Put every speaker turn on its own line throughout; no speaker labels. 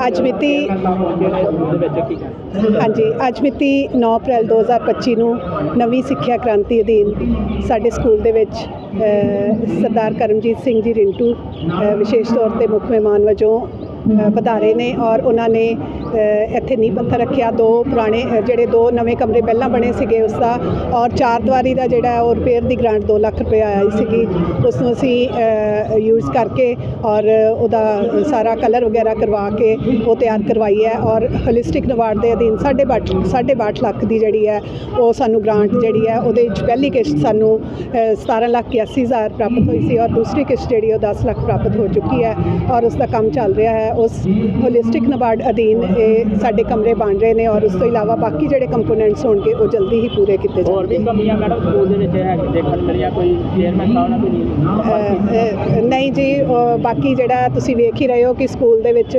ਅੱਜ ਮਿਤੀ ਹਾਂਜੀ ਅੱਜ ਮਿਤੀ 9 ਅਪ੍ਰੈਲ 2025 ਨੂੰ ਨਵੀਂ ਸਿੱਖਿਆ ਕ੍ਰਾਂਤੀ ਅਧੀਨ ਸਾਡੇ ਸਕੂਲ ਦੇ ਵਿੱਚ ਸਰਦਾਰ ਕਰਮਜੀਤ ਸਿੰਘ ਜੀ ਰਿੰਟੂ ਵਿਸ਼ੇਸ਼ ਤੌਰ ਤੇ ਮੁੱਖ ਮਹਿਮਾਨ ਵਜੋਂ ਅ, ਪਧਾਰੇ ਨੇ ਔਰ ਉਹਨਾਂ ਨੇ ਇੱਥੇ ਨੀਂਹ ਪੱਥਰ ਰੱਖਿਆ ਦੋ ਪੁਰਾਣੇ ਜਿਹੜੇ ਦੋ ਨਵੇਂ ਕਮਰੇ ਪਹਿਲਾਂ ਬਣੇ ਸੀਗੇ ਉਸ ਦਾ ਔਰ ਚਾਰ ਦੀਵਾਰੀ ਦਾ ਜਿਹੜਾ ਉਹ ਰਿਪੇਅਰ ਦੀ ਗ੍ਰਾਂਟ 2 ਲੱਖ ਰੁਪਏ ਆਈ ਸੀਗੀ। ਉਸ ਨੂੰ ਅਸੀਂ ਯੂਜ਼ ਕਰਕੇ ਔਰ ਉਹਦਾ ਸਾਰਾ ਕਲਰ ਵਗੈਰਾ ਕਰਵਾ ਕੇ ਉਹ ਤਿਆਰ ਕਰਵਾਈ ਹੈ। ਔਰ ਹੋਲਿਸਟਿਕ ਨਵਾਰਡ ਦੇ ਅਧੀਨ ਸਾਢੇ ਬਾਟ ਸਾਢੇ ਬਾਹਠ ਲੱਖ ਦੀ ਜਿਹੜੀ ਹੈ ਉਹ ਸਾਨੂੰ ਗ੍ਰਾਂਟ ਜਿਹੜੀ ਹੈ ਉਹਦੇ ਵਿੱਚ ਪਹਿਲੀ ਕਿਸ਼ਤ ਸਾਨੂੰ ਅ, 17 ਲੱਖ ਇਕਿਆਸੀ ਹਜ਼ਾਰ ਪ੍ਰਾਪਤ ਹੋਈ ਸੀ ਔਰ ਦੂਸਰੀ ਕਿਸ਼ਤ ਜਿਹੜੀ ਉਹ 10 ਲੱਖ ਪ੍ਰਾਪਤ ਹੋ ਚੁੱਕੀ ਹੈ ਔਰ ਉਸ ਦਾ ਕੰਮ ਚੱਲ ਰਿਹਾ ਹੈ। ਉਸ ਹੋਲਿਸਟਿਕ ਨਵਾਰਡ ਅਧੀਨ ਇਹ ਸਾਡੇ ਕਮਰੇ ਬਣ ਰਹੇ ਨੇ ਔਰ ਉਸ ਤੋਂ ਇਲਾਵਾ ਬਾਕੀ ਜਿਹੜੇ ਕੰਪੋਨੈਂਟਸ ਹੋਣਗੇ ਉਹ ਜਲਦੀ ਹੀ ਪੂਰੇ ਕੀਤੇ
ਹੋਰ ਵੀ
ਜਾਣਗੇ।
ਕਮੀਆਂ ਮੈਡਮ ਸਕੂਲ ਦੇ ਵਿੱਚ ਹੈ ਦੇਖਣ ਮਿਲਿਆ ਕੋਈ ਚੇਅਰਮੈਨ ਸਾਹਿਬ ਨਾਲ ਕੋਈ
ਨਹੀਂ ਜੀ ਬਾਕੀ ਜਿਹੜਾ ਤੁਸੀਂ ਵੇਖ ਹੀ ਰਹੇ ਹੋ ਕਿ ਸਕੂਲ ਦੇ ਵਿੱਚ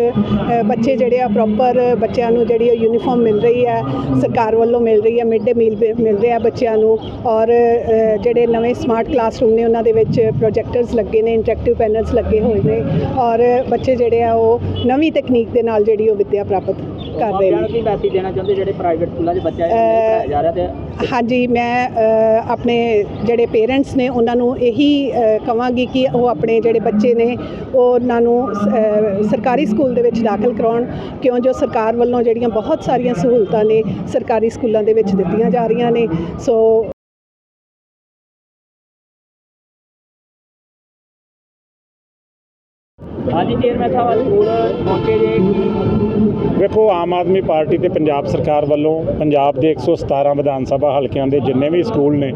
ਬੱਚੇ ਜਿਹੜੇ ਆ ਪ੍ਰੋਪਰ ਬੱਚਿਆਂ ਨੂੰ ਜਿਹੜੀ ਯੂਨੀਫਾਰਮ ਮਿਲ ਰਹੀ ਹੈ ਸਰਕਾਰ ਵੱਲੋਂ ਮਿਲ ਰਹੀ ਹੈ ਮਿਡ ਡੇ ਮੀਲ ਮਿਲ ਰਿਹਾ ਬੱਚਿਆਂ ਨੂੰ ਔਰ ਜਿਹੜੇ ਨਵੇਂ ਸਮਾਰਟ ਕਲਾਸਰੂਮ ਨੇ ਉਹਨਾਂ ਦੇ ਵਿੱਚ ਪ੍ਰੋਜੈਕਟਰਸ ਲੱਗੇ ਨੇ ਇੰਟਰੈਕਟਿਵ ਪੈਨਲਸ ਲੱਗੇ ਹੋਏ ਨੇ ਔਰ ਬੱਚੇ ਜਿਹੜੇ ਆ ਉਹ ਨਵੀਂ ਤਕਨੀਕ ਦੇ ਨਾਲ ਜਿਹੜੀ ਉਹ ਵਿੱਦਿਆ ਪ੍ਰਾਪਤ ਕਰ ਰਹੇ
ਨੂੰ ਕੀ ਮੈਸੇਜ ਦੇਣਾ ਚਾਹੁੰਦੇ? ਜਿਹੜੇ ਪ੍ਰਾਈਵੇਟ ਸਕੂਲਾਂ 'ਚ ਬੱਚਾ ਪੜਾਇਆ ਜਾ ਰਿਹਾ ਤੇ
ਹਾਂਜੀ ਮੈਂ ਆਪਣੇ ਜਿਹੜੇ ਪੇਰੈਂਟਸ ਨੇ ਉਹਨਾਂ ਨੂੰ ਇਹੀ ਅ, ਕਵਾਂਗੀ ਕਿ ਉਹ ਆਪਣੇ ਜਿਹੜੇ ਬੱਚੇ ਨੇ ਉਹਨਾਂ ਨੂੰ ਸਰਕਾਰੀ ਸਕੂਲ ਦੇ ਵਿੱਚ ਦਾਖਲ ਕਰਾਉਣ। ਕਿਉਂ? ਜੋ ਸਰਕਾਰ ਵੱਲੋਂ ਜਿਹੜੀਆਂ ਬਹੁਤ ਸਾਰੀਆਂ ਸਹੂਲਤਾਂ ਨੇ ਸਰਕਾਰੀ ਸਕੂਲਾਂ ਦੇ ਵਿੱਚ ਦਿੱਤੀਆਂ ਜਾ ਰਹੀਆਂ ਨੇ। ਸੋ
ਹਾਂਜੀ ਚੇਅਰਮੈਨ ਸਾਹਿਬ ਅੱਜ ਸਕੂਲ ਪਹੁੰਚੇ ਜੇ ਕੀ
ਵੇਖੋ ਆਮ ਆਦਮੀ ਪਾਰਟੀ ਤੇ ਪੰਜਾਬ ਸਰਕਾਰ ਵੱਲੋਂ ਪੰਜਾਬ ਦੇ 117 ਵਿਧਾਨ ਸਭਾ ਹਲਕਿਆਂ ਦੇ ਜਿੰਨੇ ਵੀ ਸਕੂਲ ਨੇ,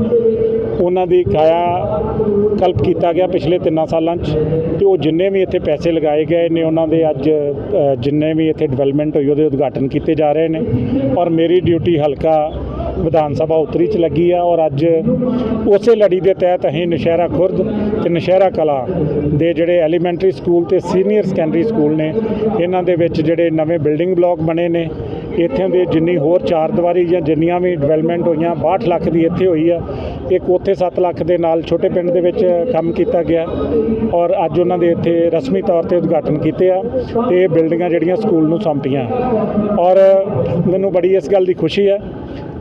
ਉਹਨਾਂ ਦੀ ਕਾਇਆ ਕਲਪ ਕੀਤਾ ਗਿਆ ਪਿਛਲੇ 3 ਸਾਲਾਂ 'ਚ ਤੇ ਉਹ ਜਿੰਨੇ ਵੀ ਇੱਥੇ ਪੈਸੇ ਲਗਾਏ ਗਏ ਨੇ, ਉਹਨਾਂ ਦੇ ਅੱਜ ਜਿੰਨੇ ਵੀ ਇੱਥੇ ਡਿਵੈਲਪਮੈਂਟ ਹੋਈ, ਉਹਦੇ ਉਦਘਾਟਨ ਕੀਤੇ ਜਾ ਰਹੇ ਨੇ। ਔਰ ਮੇਰੀ ਡਿਊਟੀ ਹਲਕਾ ਵਿਧਾਨ ਸਭਾ ਉੱਤਰੀ ਚ ਲੱਗੀ ਆ ਔਰ ਅੱਜ ਉਸੇ ਲੜੀ ਦੇ ਤਹਿਤ ਅਸੀਂ ਨਸ਼ਹਿਰਾ ਖੁਰਦ ਤੇ ਨਸ਼ਹਿਰਾ ਕਲਾ ਦੇ ਜਿਹੜੇ ਐਲੀਮੈਂਟਰੀ ਸਕੂਲ ਤੇ ਸੀਨੀਅਰ ਸੈਕੰਡਰੀ ਸਕੂਲ ਨੇ, ਇਹਨਾਂ ਦੇ ਵਿੱਚ ਜਿਹੜੇ ਨਵੇਂ ਬਿਲਡਿੰਗ ਬਲਾਕ ਬਣੇ ਨੇ, ਇੱਥੇ ਦੇ ਜਿੰਨੀ ਹੋਰ ਚਾਰ ਦੀਵਾਰੀ ਜਾਂ ਜਿੰਨੀਆਂ ਵੀ ਡਿਵੈਲਪਮੈਂਟ ਹੋਈਆਂ 62 ਲੱਖ ਦੀ ਇੱਥੇ ਹੋਈ ਆ, ਇੱਕ ਉੱਥੇ 7 ਲੱਖ ਦੇ ਨਾਲ ਛੋਟੇ ਪਿੰਡ ਦੇ ਵਿੱਚ ਕੰਮ ਕੀਤਾ ਗਿਆ ਔਰ ਅੱਜ ਉਹਨਾਂ ਦੇ ਇੱਥੇ ਰਸਮੀ ਤੌਰ ਤੇ ਉਦਘਾਟਨ ਕੀਤੇ ਆ ਤੇ ਇਹ ਬਿਲਡਿੰਗਾਂ ਜਿਹੜੀਆਂ ਸਕੂਲ ਨੂੰ ਸੌਂਪੀਆਂ। ਔਰ ਮੈਨੂੰ ਬੜੀ ਇਸ ਗੱਲ ਦੀ ਖੁਸ਼ੀ ਹੈ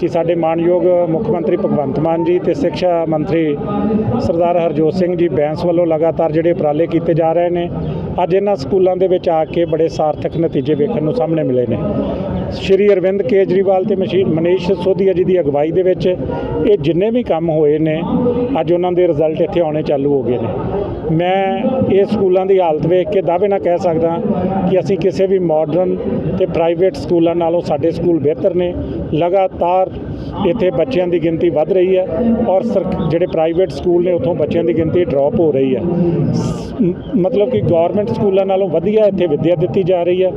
ਕਿ ਸਾਡੇ ਮਾਨਯੋਗ ਮੁੱਖ ਮੰਤਰੀ ਭਗਵੰਤ ਮਾਨ ਜੀ ਤੇ ਸਿੱਖਿਆ ਮੰਤਰੀ ਸਰਦਾਰ ਹਰਜੋਤ ਸਿੰਘ ਜੀ ਬੈਂਸ ਵੱਲੋਂ ਲਗਾਤਾਰ ਜਿਹੜੇ ਉਪਰਾਲੇ ਕੀਤੇ ਜਾ ਰਹੇ ਨੇ, ਅੱਜ ਇਹਨਾਂ ਸਕੂਲਾਂ ਦੇ ਵਿੱਚ ਆ ਕੇ ਬੜੇ ਸਾਰਥਕ ਨਤੀਜੇ ਵੇਖਣ ਨੂੰ ਸਾਹਮਣੇ ਮਿਲੇ ਨੇ। ਸ਼੍ਰੀ ਅਰਵਿੰਦ ਕੇਜਰੀਵਾਲ ਤੇ ਮਸ਼ੀ- ਮਨੀਸ਼ ਸੋਧੀਆ ਜੀ ਦੀ ਅਗਵਾਈ ਦੇ ਵਿੱਚ ਇਹ ਜਿੰਨੇ ਵੀ ਕੰਮ ਹੋਏ ਨੇ, ਅੱਜ ਉਹਨਾਂ ਦੇ ਰਿਜ਼ਲਟ ਇੱਥੇ ਆਉਣੇ ਚਾਲੂ ਹੋ ਗਏ ਨੇ। ਮੈਂ ਇਹ ਸਕੂਲਾਂ ਦੀ ਹਾਲਤ ਵੇਖ ਕੇ ਦਾਅਵੇ ਨਾਲ ਕਹਿ ਸਕਦਾ ਕਿ ਅਸੀਂ ਕਿਸੇ ਵੀ ਮਾਡਰਨ ਤੇ ਪ੍ਰਾਈਵੇਟ ਸਕੂਲਾਂ ਨਾਲੋਂ ਸਾਡੇ ਸਕੂਲ ਬਿਹਤਰ ਨੇ। ਲਗਾਤਾਰ ਇੱਥੇ ਬੱਚਿਆਂ ਦੀ ਗਿਣਤੀ ਵੱਧ ਰਹੀ ਹੈ ਔਰ ਸਰ- ਜਿਹੜੇ ਪ੍ਰਾਈਵੇਟ ਸਕੂਲ ਨੇ ਉੱਥੋਂ ਬੱਚਿਆਂ ਦੀ ਗਿਣਤੀ ਡ੍ਰੌਪ ਹੋ ਰਹੀ ਹੈ। ਸ- ਮਤਲਬ ਕਿ ਗਵਰਨਮੈਂਟ ਸਕੂਲਾਂ ਨਾਲੋਂ ਵਧੀਆ ਇੱਥੇ ਵਿੱਦਿਆ ਦਿੱਤੀ ਜਾ ਰਹੀ ਹੈ।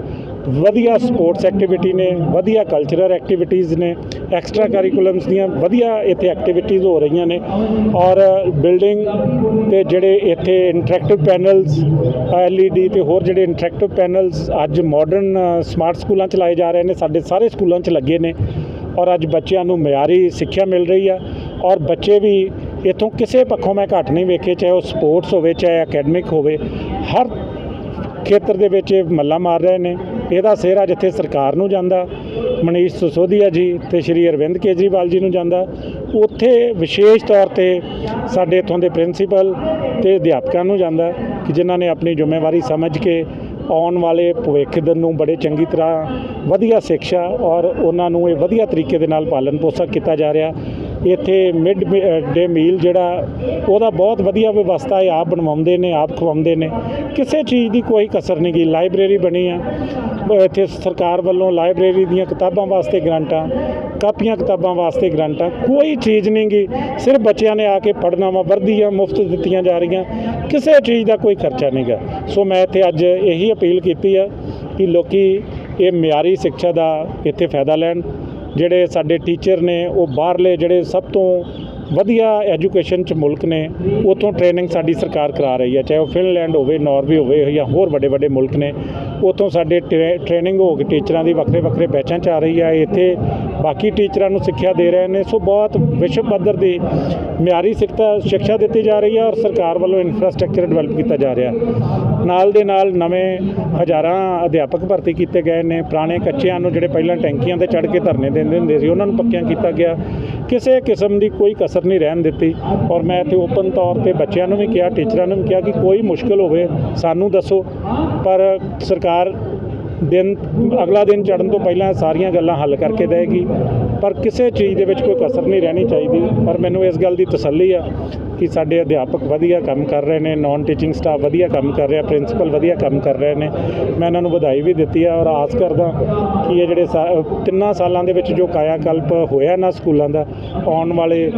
ਵਧੀਆ ਸਪੋਰਟਸ ਐਕਟੀਵਿਟੀ ਨੇ, ਵਧੀਆ ਕਲਚਰਲ ਐਕਟੀਵਿਟੀਜ਼ ਨੇ, ਐਕਸਟਰਾ ਕਰਿਕੂਲਮਸ ਦੀਆਂ ਵਧੀਆ ਇੱਥੇ ਐਕਟੀਵਿਟੀਜ਼ ਹੋ ਰਹੀਆਂ ਨੇ ਔਰ ਬਿਲਡਿੰਗ ਤੇ ਜਿਹੜੇ ਇੱਥੇ ਇੰਟਰੈਕਟਿਵ ਪੈਨਲਸ, ਐਲਈਡੀ ਤੇ ਹੋਰ ਜਿਹੜੇ ਇੰਟਰੈਕਟਿਵ ਪੈਨਲਸ ਅੱਜ ਮਾਡਰਨ ਸਮਾਰਟ ਸਕੂਲਾਂ ਚ ਲਾਏ ਜਾ ਰਹੇ ਨੇ, ਸਾਡੇ ਸਾਰੇ ਸਕੂਲਾਂ 'ਚ ਲੱਗੇ ਨੇ। ਔਰ ਅੱਜ ਬੱਚਿਆਂ ਨੂੰ ਮਿਆਰੀ ਸਿੱਖਿਆ ਮਿਲ ਰਹੀ ਆ। ਔਰ ਬੱਚੇ ਵੀ ਇਥੋਂ ਕਿਸੇ ਪੱਖੋਂ ਮੈਂ ਘੱਟ ਨਹੀਂ ਵੇਖੇ, ਚਾਹੇ ਉਹ ਸਪੋਰਟਸ ਹੋਵੇ, ਚਾਹੇ ਅਕੈਡਮਿਕ ਹੋਵੇ, ਹਰ ਖੇਤਰ ਦੇ ਵਿੱਚ ਇਹ ਮੱਲਾ ਮਾਰ ਰਹੇ ਨੇ। ਇਹਦਾ ਸਿਹਰਾ ਜਿੱਥੇ ਸਰਕਾਰ ਨੂੰ ਜਾਂਦਾ, ਮਨੀਸ਼ ਸਿਸੋਦੀਆ ਜੀ ਤੇ ਸ਼੍ਰੀ ਅਰਵਿੰਦ ਕੇਜਰੀਵਾਲ ਜੀ ਨੂੰ ਜਾਂਦਾ, ਉੱਥੇ ਵਿਸ਼ੇਸ਼ ਤੌਰ ਤੇ ਸਾਡੇ ਇੱਥੋਂ ਦੇ ਪ੍ਰਿੰਸੀਪਲ ਤੇ ਅਧਿਆਪਕਾਂ ਨੂੰ ਜਾਂਦਾ ਕਿ ਜਿਨ੍ਹਾਂ ਨੇ ਆਪਣੀ ਜ਼ਿੰਮੇਵਾਰੀ ਸਮਝ ਕੇ ਆਉਣ ਵਾਲੇ ਭਵਿੱਖ ਨੂੰ ਬੜੇ ਚੰਗੀ ਤਰ੍ਹਾਂ ਵਧੀਆ ਸਿੱਖਿਆ ਔਰ ਉਹਨਾਂ ਨੂੰ ਇਹ ਵਧੀਆ ਤਰੀਕੇ ਦੇ ਨਾਲ ਪਾਲਣ ਪੋਸ਼ਣ ਕੀਤਾ ਜਾ ਰਿਹਾ। ਇੱਥੇ ਮਿਡ ਡੇ ਮੀਲ ਜਿਹੜਾ, ਉਹਦਾ ਬਹੁਤ ਵਧੀਆ ਵਿਵਸਥਾ ਹੈ ਆਪ ਬਣਵਾਉਂਦੇ ਨੇ, ਆਪ ਖਵਾਉਂਦੇ ਨੇ। ਕਿਸੇ ਚੀਜ਼ ਦੀ ਕੋਈ ਕਸਰ ਨਹੀਂ ਗਈ ਲਾਇਬ੍ਰੇਰੀ ਬਣੀ ਆ। ਇੱਥੇ ਸਰਕਾਰ ਵੱਲੋਂ ਲਾਇਬ੍ਰੇਰੀ ਦੀਆਂ ਕਿਤਾਬਾਂ ਵਾਸਤੇ ਗ੍ਰਾਂਟਾਂ, ਕਾਪੀਆਂ ਕਿਤਾਬਾਂ ਵਾਸਤੇ ਗ੍ਰਾਂਟਾਂ, ਕੋਈ ਚੀਜ਼ ਨਹੀਂ ਗੀ। ਸਿਰਫ ਬੱਚਿਆਂ ਨੇ ਆ ਕੇ ਪੜ੍ਹਨਾ ਵਾ, ਵਰਦੀਆਂ, ਮੁਫਤ ਦਿੱਤੀਆਂ ਜਾ ਰਹੀਆਂ। ਕਿਸੇ ਚੀਜ਼ ਦਾ ਕੋਈ ਖਰਚਾ ਨਹੀਂ ਗਾ। ਸੋ ਮੈਂ ਇੱਥੇ ਅੱਜ ਇਹੀ ਅਪੀਲ ਕੀਤੀ ਆ ਕਿ ਲੋਕੀ ਇਹ ਮਿਆਰੀ ਸਿੱਖਿਆ ਦਾ ਇੱਥੇ ਫਾਇਦਾ ਲੈਣ। ਜਿਹੜੇ ਸਾਡੇ ਟੀਚਰ ਨੇ, ਉਹ ਬਾਹਰਲੇ ਜਿਹੜੇ ਸਭ ਤੋਂ ਵਧੀਆ ਐਜੂਕੇਸ਼ਨ ਚ ਮੁਲਕ ਨੇ, ਉਥੋਂ ਟ੍ਰੇਨਿੰਗ ਸਾਡੀ ਸਰਕਾਰ ਕਰਾ ਰਹੀ ਹੈ, ਚਾਹੇ ਉਹ ਫਿਨਲੈਂਡ ਹੋਵੇ ਨਾਰਵੇ ਹੋਵੇ ਜਾਂ ਹੋਰ ਵੱਡੇ ਵੱਡੇ ਮੁਲਕ ਨੇ। ਉਤੋਂ ਸਾਡੇ ਟ੍ਰੇ- ਟ੍ਰੇਨਿੰਗ ਹੋ ਕੇ ਟੀਚਰਾਂ ਦੀ ਵੱਖਰੇ ਵੱਖਰੇ ਬੈਚਾਂ ਚ ਆ ਰਹੀ ਹੈ ਇੱਥੇ ਬਾਕੀ ਟੀਚਰਾਂ ਨੂੰ ਸਿੱਖਿਆ ਦੇ ਰਹੇ ਨੇ, ਸੋ ਬਹੁਤ ਵਿਸ਼ਵ ਪੱਧਰ ਦੀ ਮਿਆਰੀ ਸਿੱਖਤਾ, ਸਿੱਖਿਆ ਦਿੱਤੀ ਜਾ ਰਹੀ ਹੈ ਔਰ ਸਰਕਾਰ ਵੱਲੋਂ ਇਨਫਰਾਸਟ੍ਰਕਚਰ ਡਿਵੈਲਪ ਕੀਤਾ ਜਾ ਰਿਹਾ। ਨਾਲ ਦੇ ਨਾਲ ਨਵੇਂ ਹਜ਼ਾਰਾਂ ਅਧਿਆਪਕ ਭਰਤੀ ਕੀਤੇ ਗਏ ਨੇ, ਪੁਰਾਣੇ ਕੱਚਿਆਂ ਨੂੰ ਜਿਹੜੇ ਪਹਿਲਾਂ ਟੈਂਕੀਆਂ ਤੇ ਚੜ੍ਹ ਕੇ ਧਰਨੇ ਦਿੰਦੇ ਹੁੰਦੇ ਸੀ, ਉਹਨਾਂ ਨੂੰ ਪੱਕਿਆਂ ਕੀਤਾ ਗਿਆ। ਕਿਸੇ ਕਿਸਮ ਦੀ ਕੋਈ ਕਸਰ ਨਹੀਂ ਰਹਿਣ ਦਿੱਤੀ ਔਰ ਮੈਂ ਇੱਥੇ ਓਪਨ ਤੌਰ ਤੇ ਬੱਚਿਆਂ ਨੂੰ ਵੀ ਕਿਹਾ, ਟੀਚਰਾਂ ਨੂੰ ਵੀ ਕਿਹਾ ਕਿ ਕੋਈ ਮੁਸ਼ਕਲ ਹੋਵੇ ਸਾਨੂੰ ਦੱਸੋ, ਪਰ ਸਰਕਾਰ ਸਰਕਾਰ ਦਿਨ, ਅਗਲਾ ਦਿਨ ਚੜਨ ਤੋਂ ਪਹਿਲਾਂ ਸਾਰੀਆਂ ਗੱਲਾਂ ਹੱਲ ਕਰਕੇ ਦੇਗੀ ਪਰ ਕਿਸੇ ਚੀਜ਼ ਦੇ ਵਿੱਚ ਕੋਈ ਕਸਰ ਨਹੀਂ ਰਹਿਣੀ ਚਾਹੀਦੀ। ਪਰ ਮੈਨੂੰ ਇਸ ਗੱਲ ਦੀ ਤਸੱਲੀ ਆ ਕਿ ਸਾਡੇ ਅਧਿਆਪਕ ਵਧੀਆ ਕੰਮ ਕਰ ਰਹੇ ਨੇ ਨਾਨ ਟੀਚਿੰਗ ਸਟਾਫ ਵਧੀਆ ਕੰਮ ਕਰ ਰਿਹਾ ਪ੍ਰਿੰਸੀਪਲ ਵਧੀਆ ਕੰਮ ਕਰ ਰਹੇ ਨੇ। ਮੈਂ ਇਹਨਾਂ ਨੂੰ ਵਧਾਈ ਵੀ ਦਿੱਤੀ ਆ ਔਰ ਆਸ ਕਰਦਾ ਕਿ ਇਹ ਜਿਹੜੇ ਸਾ- ਤਿੰਨਾਂ ਸਾਲਾਂ ਦੇ ਵਿੱਚ ਜੋ ਕਾਇਆ ਕਲਪ ਹੋਇਆ ਨਾ ਸਕੂਲਾਂ ਦਾ, ਆਉਣ ਵਾਲੇ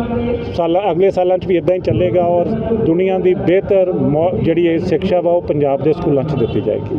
ਸਾਲਾਂ, ਅਗਲੇ ਸਾਲਾਂ 'ਚ ਵੀ ਇਦਾਂ ਹੀ ਚੱਲੇਗਾ ਔਰ ਦੁਨੀਆ ਦੀ ਬਿਹਤਰ ਮੌ- ਜਿਹੜੀ ਇਹ ਸਿੱਖਿਆ ਵਾ ਉਹ ਪੰਜਾਬ ਦੇ ਸਕੂਲਾਂ 'ਚ ਦਿੱਤੀ ਜਾਏਗੀ।